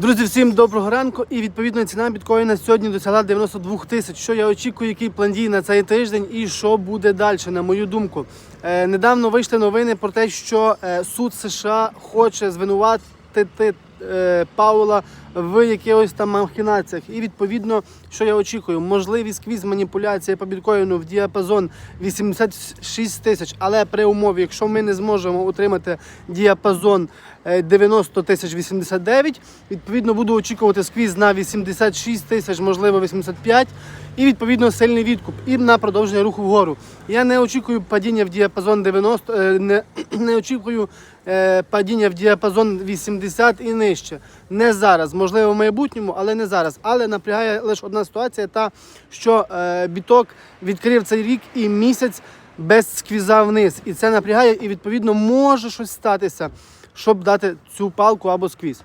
Друзі, всім доброго ранку. І відповідно ціна біткоїна сьогодні досягла 92 тисяч. Що я очікую, який план дій на цей тиждень і що буде далі, на мою думку. Е, недавно вийшли новини про те, що е, суд США хоче звинуватити Паула в якихось там махінаціях. І відповідно, що я очікую, можливість квіз маніпуляції по біткоїну в діапазон 86 тисяч, але при умові, якщо ми не зможемо утримати діапазон е, 90 тисяч 89, відповідно буду очікувати сквіз на 86 тисяч, можливо 85, і відповідно сильний відкуп і на продовження руху вгору. Я не очікую падіння в діапазон 90, е, не, не очікую е, падіння в діапазон 80 і нижче. Не зараз, можливо, в майбутньому, але не зараз. Але напрягає лише одна ситуація, та що е, біток відкрив цей рік і місяць без сквіза вниз. І це напрягає, і відповідно може щось статися, щоб дати цю палку або сквіз.